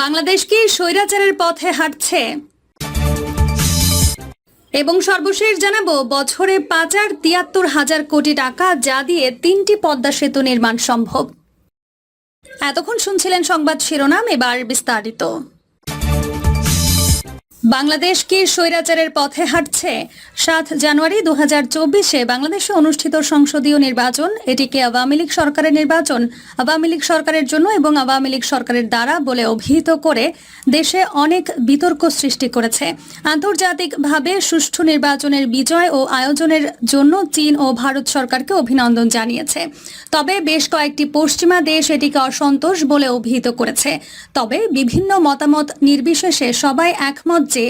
বাংলাদেশ কি স্বৈরাচারের পথে হাঁটছে। এবং সর্বশেষ জানাব, বছরে পাঁচ হাজার তিয়াত্তর হাজার কোটি টাকা যা দিয়ে তিনটি পদ্মা সেতু নির্মাণ সম্ভব। এতক্ষণ শুনছিলেন সংবাদ শিরোনাম, এবার বিস্তারিত। বাংলাদেশ কি স্বৈরাচারের পথে হাঁটছে? সাত জানুয়ারি দু হাজার চব্বিশে বাংলাদেশে অনুষ্ঠিত সংসদীয় নির্বাচন। এটিকে আওয়ামী লীগ সরকারের নির্বাচন, আওয়ামী লীগ সরকারের জন্য এবং আওয়ামী লীগ সরকারের দ্বারা বলে অভিহিত করে দেশে অনেক বিতর্ক সৃষ্টি করেছে। আন্তর্জাতিকভাবে সুষ্ঠু নির্বাচনের বিজয় ও আয়োজনের জন্য চীন ও ভারত সরকারকে অভিনন্দন জানিয়েছে। তবে বেশ কয়েকটি পশ্চিমা দেশ এটিকে অসন্তোষ বলে অভিহিত করেছে। তবে বিভিন্ন মতামত নির্বিশেষে সবাই একমত যে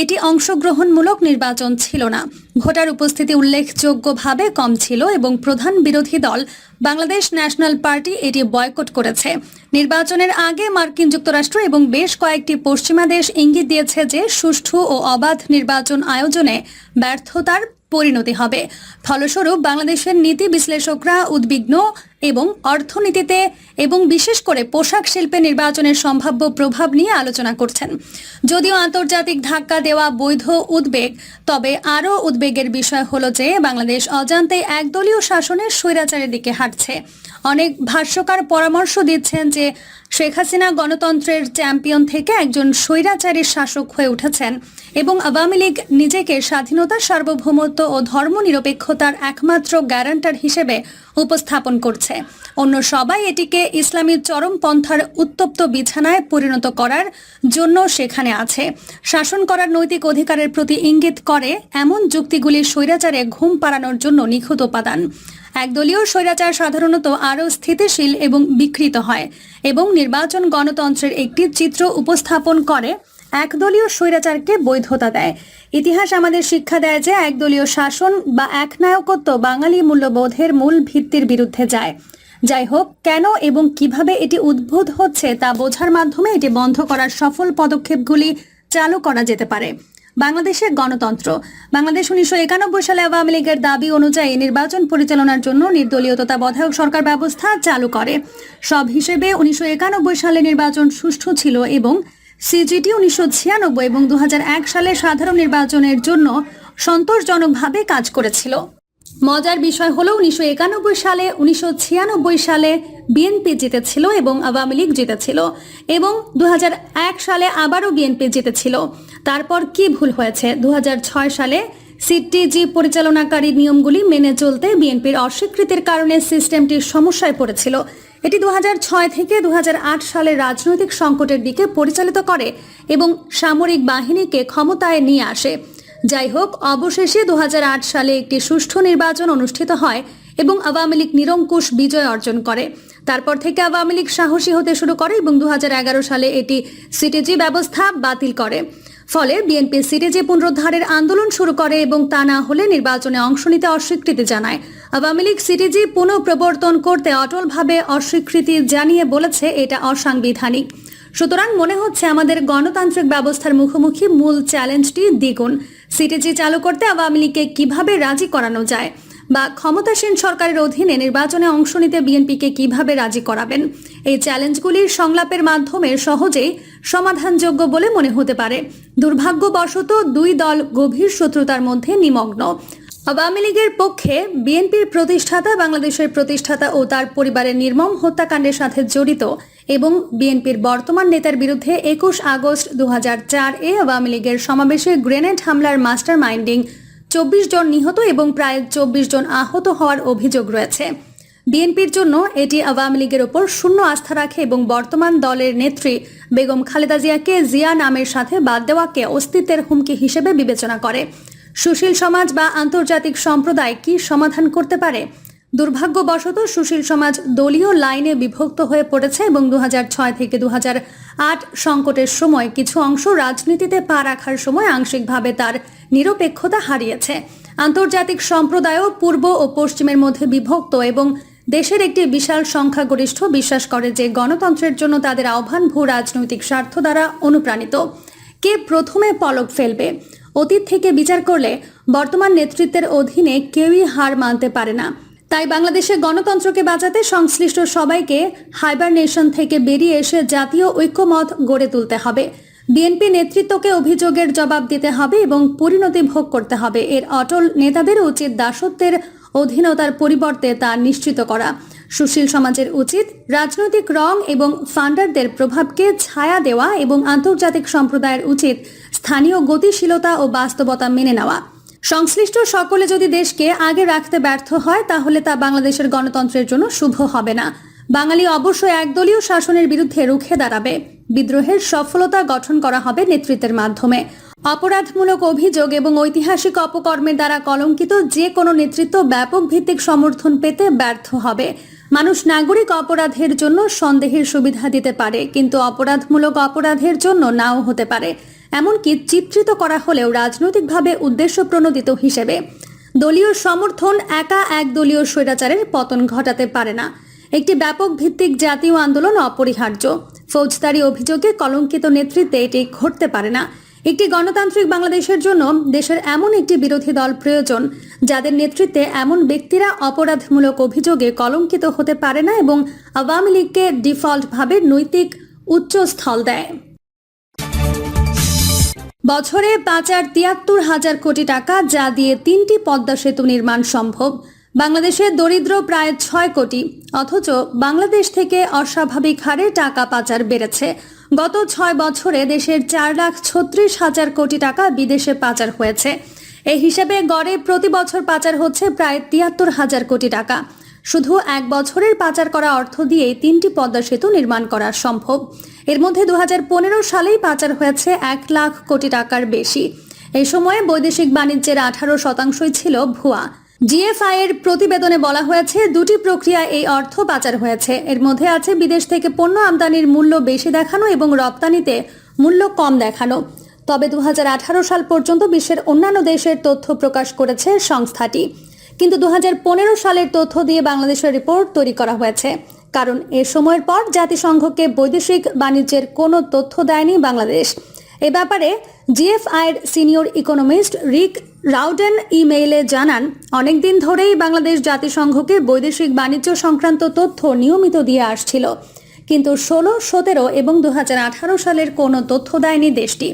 এটি অংশগ্রহণমূলক নির্বাচন ছিল না। ভোটার উপস্থিতি উল্লেখযোগ্যভাবে কম ছিল এবং প্রধান বিরোধী দল বাংলাদেশ ন্যাশনাল পার্টি এটি বয়কট করেছে। নির্বাচনের আগে মার্কিন যুক্তরাষ্ট্র এবং বেশ কয়েকটি পশ্চিমা দেশ ইঙ্গিত দিয়েছে যে সুষ্ঠু ও অবাধ নির্বাচন আয়োজনে ব্যর্থতার পরিণতি হবে। ফলস্বরূপ বাংলাদেশের নীতি বিশ্লেষকরা উদ্বিগ্ন এবং অর্থনীতিতে এবং বিশেষ করে পোশাক শিল্পে নির্বাচনের সম্ভাব্য প্রভাব নিয়ে আলোচনা করছেন। যদিও আন্তর্জাতিক ধাক্কা দেওয়া বৈধ উদ্বেগ, তবে আরও উদ্বেগের বিষয় হলো যে বাংলাদেশ অজান্তে একদলীয় শাসনের স্বৈরাচারের দিকে হাঁটছে। অনেক ভাষ্যকার পরামর্শ দিচ্ছেন যে শেখ হাসিনা গণতন্ত্রের চ্যাম্পিয়ন থেকে একজন স্বৈরাচারী শাসক হয়ে উঠেছেন এবং আওয়ামী লীগ নিজেকে স্বাধীনতা, সার্বভৌমত্ব ও ধর্মনিরপেক্ষতার একমাত্র গ্যারান্টার হিসেবে উপস্থাপন করছে। অন্য সবাই এটিকে ইসলামী চরমপন্থার উত্তপ্ত বিছানায় পরিণত করার জন্য সেখানে আছে। শাসন করার নৈতিক অধিকারের প্রতি ইঙ্গিত করে এমন যুক্তিগুলি স্বৈরাচারে ঘুম পাড়ানোর জন্য নিখুঁত উপাদান। একদলীয় স্বৈরাচার সাধারণত আরও স্থিতিশীল এবং বিকৃত হয় এবং নির্বাচন গণতন্ত্রের একটি চিত্র উপস্থাপন করে। একদলীয় স্বৈরাচারকে বৈধতা দেয়। ইতিহাস আমাদের শিক্ষা দেয় যে একদলীয় শাসন বা একনায়কত্ব বাঙালি মূল্যবোধের মূল ভিত্তির বিরুদ্ধে যায়। যাই হোক, কেন এবং কীভাবে এটি উদ্ভূত হচ্ছে তা বোঝার মাধ্যমে এটি বন্ধ করার সফল পদক্ষেপগুলি চালু করা যেতে পারে। বাংলাদেশের গণতন্ত্র। বাংলাদেশ উনিশশো একানব্বই সালে আওয়ামী লীগের দাবি অনুযায়ী নির্বাচন পরিচালনার জন্য নির্দলীয় তত্ত্বাবধায়ক সরকার ব্যবস্থা চালু করে। সব হিসেবে উনিশশো একানব্বই সালে নির্বাচন সুষ্ঠু ছিল এবং সিজিটি উনিশশো ছিয়ানব্বই এবং দু হাজার এক সালে সাধারণ নির্বাচনের জন্য সন্তোষজনকভাবে কাজ করেছিল। মজার বিষয় হলো উনিশশো একানব্বই সালে, উনিশশো ছিয়ানব্বই সালে বিএনপি জিতেছিল এবং আওয়ামী লীগ জিতেছিল এবং দু হাজার এক সালে আবারও বিএনপি জিতেছিল। তারপর কি ভুল হয়েছে? দু হাজার ছয় সালে সিটিজি পরিচালনাকারী নিয়মগুলি মেনে চলতে বিএনপির অস্বীকৃতির কারণে সিস্টেমটি সমস্যায় পড়েছিল। এটি দু হাজার ছয় থেকে দু হাজার আট সালে রাজনৈতিক সংকটের দিকে পরিচালিত করে এবং সামরিক বাহিনীকে ক্ষমতায় নিয়ে আসে। যাই হোক, অবশেষে দু হাজার আট সালে একটি সুষ্ঠু নির্বাচন অনুষ্ঠিত হয় এবং আওয়ামী লীগ নিরঙ্কুশ বিজয় অর্জন করে। তারপর থেকে আওয়ামী লীগ সাহসী হতে শুরু করে এবং দু হাজার এগারো সালে এটি সিটিজি ব্যবস্থা বাতিল করে। ফলে বিএনপি সিটিজি পুনরুদ্ধারের আন্দোলন শুরু করে এবং তা না হলে নির্বাচনে অংশ নিতে অস্বীকৃতি জানায়। আওয়ামী লীগ সিটিজি পুনঃপ্রবর্তন করতে অটলভাবে অস্বীকৃতি জানিয়ে বলেছে এটা অসাংবিধানিক। সুতরাং মনে হচ্ছে আমাদের গণতান্ত্রিক ব্যবস্থার মুখোমুখি মূল চ্যালেঞ্জটি দ্বিগুণ। সিটিজি চালু করতে আওয়ামী লীগকে কীভাবে রাজি করানো যায়? বা ক্ষমতাসীন সরকারের অধীনে নির্বাচনে অংশ নিতে বিএনপিকে কীভাবে রাজি করাবেন? এই চ্যালেঞ্জগুলির সংলাপের মাধ্যমে সহজেই সমাধানযোগ্য বলে মনে হতে পারে। দুর্ভাগ্যবশত দুই দল গভীর শত্রুতার মধ্যে নিমগ্ন। আওয়ামী লীগের পক্ষে বিএনপির প্রতিষ্ঠাতা, বাংলাদেশের প্রতিষ্ঠাতা ও তার পরিবারের নির্মম হত্যাকাণ্ডের সাথে জড়িত এবং বিএনপির বর্তমান নেতার বিরুদ্ধে একুশ আগস্ট দু হাজার চার এ আওয়ামী লীগের সমাবেশে গ্রেনেড হামলার মাস্টার মাইন্ডিং চব্বিশ জন নিহত এবং প্রায় চব্বিশ জন আহত হওয়ার অভিযোগ রয়েছে। বিএনপির জন্য এটি আওয়ামী লীগের ওপর শূন্য আস্থা রাখে এবং বর্তমান দলের নেত্রী বেগম খালেদা জিয়াকে জিয়া নামের সাথে বাদ দেওয়াকে অস্তিত্বের হুমকি হিসেবে বিবেচনা করে। সুশীল সমাজ বা আন্তর্জাতিক সম্প্রদায় কি সমাধান করতে পারে? দুর্ভাগ্যবশত সুশীল সমাজ দলীয় লাইনে বিভক্ত হয়ে পড়েছে এবং দু হাজার ছয় থেকে দু সংকটের সময় কিছু অংশ রাজনীতিতে পা রাখার সময় আংশিকভাবে তার নিরপেক্ষতা হারিয়েছে। আন্তর্জাতিক সম্প্রদায়ও পূর্ব ও পশ্চিমের মধ্যে বিভক্ত এবং দেশের একটি বিশাল সংখ্যাগরিষ্ঠ বিশ্বাস করে যে গণতন্ত্রের জন্য তাদের আহ্বান ভূ রাজনৈতিক স্বার্থ দ্বারা অনুপ্রাণিত। কে প্রথমে পলক ফেলবে? অতীত থেকে বিচার করলে বর্তমান নেতৃত্বের অধীনে কেউই হার মানতে পারে না। তাই বাংলাদেশে গণতন্ত্রকে বাঁচাতে সংশ্লিষ্ট সবাইকে হাইবারনেশন থেকে বেরিয়ে এসে জাতীয় ঐক্যমত গড়ে তুলতে হবে। বিএনপি নেতৃত্বকে অভিযোগের জবাব দিতে হবে এবং পরিণতি ভোগ করতে হবে। এর অটল নেতাদের উচিত দাসত্বের অধীনতার পরিবর্তে তা নিশ্চিত করা। সুশীল সমাজের উচিত রাজনৈতিক রং এবং ফান্ডারদের প্রভাবকে ছায়া দেওয়া এবং আন্তর্জাতিক সম্প্রদায়ের উচিত স্থানীয় গতিশীলতা ও বাস্তবতা মেনে নেওয়া। সংশ্লিষ্ট সকলে যদি দেশকে আগে রাখতে ব্যর্থ হয়, তাহলে তা বাংলাদেশের গণতন্ত্রের জন্য শুভ হবে না। বাঙালি অবশ্যই একদলীয় শাসনের বিরুদ্ধে রুখে দাঁড়াবে। বিদ্রোহের সফলতা গঠন করা হবে নেতৃত্বের মাধ্যমে। অপরাধমূলক অভিযোগ এবং ঐতিহাসিক অপকর্মের দ্বারা কলঙ্কিত যে কোনো নেতৃত্ব ব্যাপক ভিত্তিক সমর্থন পেতে ব্যর্থ হবে। মানুষ নাগরিক অপরাধের জন্য সন্দেহের সুবিধা দিতে পারে, কিন্তু অপরাধমূলক অপরাধের জন্য নাও হতে পারে। এমনকি চিত্রিত করা হলেও রাজনৈতিকভাবে উদ্দেশ্য প্রণোদিত হিসেবে। দলীয় সমর্থন একা এক দলীয় স্বৈরাচারের পতন ঘটাতে পারে না। একটি ব্যাপক ভিত্তিক জাতীয় আন্দোলন অপরিহার্য। ফৌজদারি অভিযোগে কলঙ্কিত নেতৃত্বে এটি ঘটতে পারে না। একটি গণতান্ত্রিক বাংলাদেশের জন্য দেশের এমন একটি বিরোধী দল প্রয়োজন, যাদের নেতৃত্বে এমন ব্যক্তিরা অপরাধমূলক অভিযোগে কলঙ্কিত হতে পারে না এবং আওয়ামী লীগকে ডিফল্টভাবে নৈতিক উচ্চস্থল দেয়। বছরে পাঁচ আর তিয়াত্তর হাজার কোটি টাকা যা দিয়ে তিনটি পদ্মা সেতু নির্মাণ সম্ভব। বাংলাদেশে দরিদ্র প্রায় ছয় কোটি, অথচ বাংলাদেশ থেকে অস্বাভাবিক হারে টাকা পাচার বেড়েছে। গত ছয় বছরে দেশের চার লাখ ছত্রিশ হাজার কোটি টাকা বিদেশে পাচার হয়েছে। এই হিসাবে গড়ে প্রতি বছর পাচার হচ্ছে প্রায় তিয়াত্তর হাজার কোটি টাকা। শুধু এক বছরের পাচার করা অর্থ দিয়েই তিনটি পদ্মা সেতু নির্মাণ করা সম্ভব। এর মধ্যে দু হাজার পনেরো সালেই পাচার হয়েছে এক লাখ কোটি টাকার বেশি। এই সময়ে বৈদেশিক বাণিজ্যের আঠারো শতাংশই ছিল ভুয়া। জিএফআই এর প্রতিবেদনে বলা হয়েছে, দুটি প্রক্রিয়া এই অর্থ পাচার হয়েছে। এর মধ্যে আছে বিদেশ থেকে পণ্য আমদানির মূল্য বেশি দেখানো এবং রপ্তানিতে মূল্য কম দেখানো। তবে দু হাজার আঠারো সাল পর্যন্ত বিশ্বের অন্যান্য দেশের তথ্য প্রকাশ করেছে সংস্থাটি। কিন্তু দু হাজার পনেরো সালের তথ্য দিয়ে বাংলাদেশের রিপোর্ট তৈরি করা হয়েছে। কারণ এ সময়ের পর জাতিসংঘকে বৈদেশিক বাণিজ্যের কোনো তথ্য দেয়নি বাংলাদেশ। এ ব্যাপারে জিএফআইয়ের সিনিয়র ইকোনমিস্ট রিক রাউডেন ইমেইলে জানান, অনেকদিন ধরেই বাংলাদেশ জাতিসংঘকে বৈদেশিক বাণিজ্য সংক্রান্ত তথ্য নিয়মিত দিয়ে আসছিল। কিন্তু ষোলো, সতেরো এবং দু হাজার আঠারো সালের কোনো তথ্য দেয়নি দেশটি।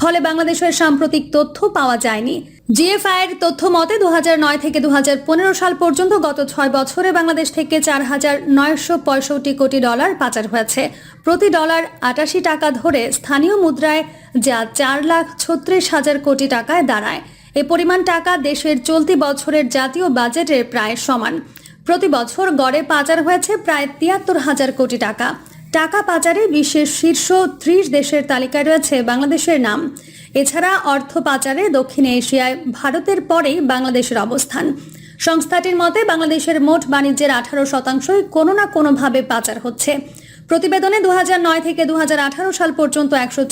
ফলে বাংলাদেশের সাম্প্রতিক তথ্য পাওয়া যায়নি। জিএফআইয়ের তথ্য মতে দু নয় থেকে দু হাজার পনেরো সাল পর্যন্ত গত ছয় বছরে বাংলাদেশ থেকে চার হাজার নয়শো পঁয়ষট্টি কোটি ডলার পাচার হয়েছে। প্রতি ডলার আটাশি টাকা ধরে স্থানীয় মুদ্রায় যা চার লাখ ছত্রিশ হাজার কোটি টাকায় দাঁড়ায়। এ পরিমাণ টাকা দেশের চলতি বছরের জাতীয় বাজেটের প্রায় সমান। প্রতি বছর গড়ে পাচার হয়েছে প্রায় তিয়াত্তর হাজার কোটি টাকা। টাকা পাচারে বিশ্বের শীর্ষ ত্রিশ দেশের তালিকায় রয়েছে বাংলাদেশের নাম। এছাড়া অর্থ পাচারে দক্ষিণ এশিয়ায় ভারতের পরেই বাংলাদেশের অবস্থান। সংস্থাটির মতে, বাংলাদেশের মোট বাণিজ্যের আঠারো শতাংশই কোনো না কোনোভাবে পাচার হচ্ছে। প্রতিবেদনে দু থেকে দু হাজার আঠারো সাল পর্যন্ত একশো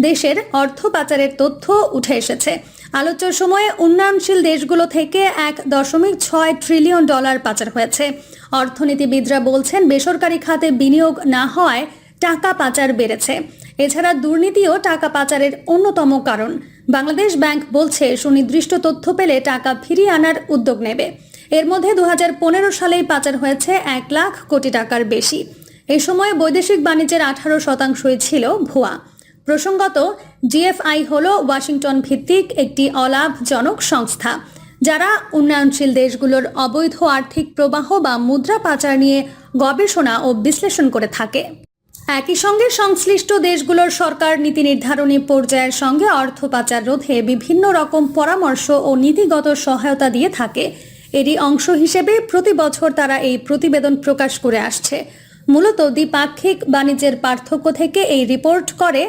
দেশের অর্থ পাচারের তথ্য উঠে এসেছে। আলোচ্য সময়ে উন্নয়নশীল দেশগুলো থেকে এক দশমিক ছয় ট্রিলিয়ন ডলার পাচার হয়েছে। অর্থনীতিবিদরা বলছেন, বেসরকারি খাতে বিনিয়োগ না হওয়ায় টাকা পাচার বেড়েছে। এছাড়া দুর্নীতিও টাকা পাচারের অন্যতম কারণ। বাংলাদেশ ব্যাংক বলছে, সুনির্দিষ্ট তথ্য পেলে টাকা ফিরিয়ে আনার উদ্যোগ নেবে। এর মধ্যে দু হাজার পনেরো সালেই পাচার হয়েছে এক লাখ কোটি টাকার বেশি। এ সময় বৈদেশিক বাণিজ্যের আঠারো শতাংশই ছিল ভুয়া। প্রসঙ্গত, জিএফআই হল ওয়াশিংটন ভিত্তিক একটি অলাভজনক সংস্থা, যারা উন্নয়নশীল দেশগুলোর অবৈধ আর্থিক প্রবাহ বা মুদ্রা পাচার নিয়ে গবেষণা ও বিশ্লেষণ করে থাকে। একই সঙ্গে সংশ্লিষ্ট দেশগুলোর সরকার নীতি নির্ধারণী পর্যায়ের সঙ্গে অর্থ পাচার রোধে বিভিন্ন রকম পরামর্শ ও নীতিগত সহায়তা দিয়ে থাকে। এরই অংশ হিসেবে প্রতি বছর তারা এই প্রতিবেদন প্রকাশ করে আসছে। মূলত দ্বিপাক্ষিক বাণিজ্যের পার্থক্য থেকে এই রিপোর্ট করে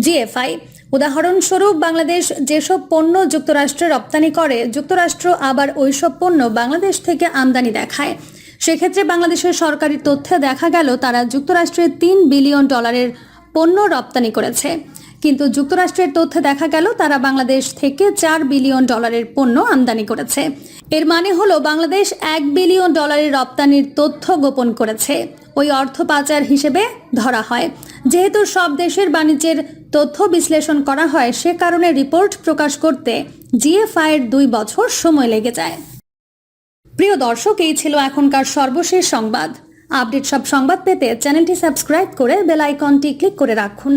জিএফআই। উদাহরণস্বরূপ, বাংলাদেশ যেসব পণ্য যুক্তরাষ্ট্রে রপ্তানি করে, যুক্তরাষ্ট্র আবার ওইসব পণ্য বাংলাদেশ থেকে আমদানি দেখায়। সেক্ষেত্রে বাংলাদেশের সরকারি তথ্যে দেখা গেল, তারা যুক্তরাষ্ট্রে তিন বিলিয়ন ডলারের পণ্য রপ্তানি করেছে। কিন্তু যুক্তরাষ্ট্রের তথ্যে দেখা গেল, তারা বাংলাদেশ থেকে চার বিলিয়ন ডলারের পণ্য আমদানি করেছে। এর মানে হলো, বাংলাদেশ এক বিলিয়ন ডলারের রপ্তানির তথ্য গোপন করেছে। ওই অর্থ পাচার হিসেবে ধরা হয়। যেহেতু সব দেশের বাণিজ্যের তথ্য বিশ্লেষণ করা হয়, সে কারণে রিপোর্ট প্রকাশ করতে জিএফআইয়ের দুই বছর সময় লেগে যায়। প্রিয় দর্শক, এই ছিল এখনকার সর্বশেষ সংবাদ। আপডেট সব সংবাদ পেতে চ্যানেলটি সাবস্ক্রাইব করে বেল আইকনটি ক্লিক করে রাখুন।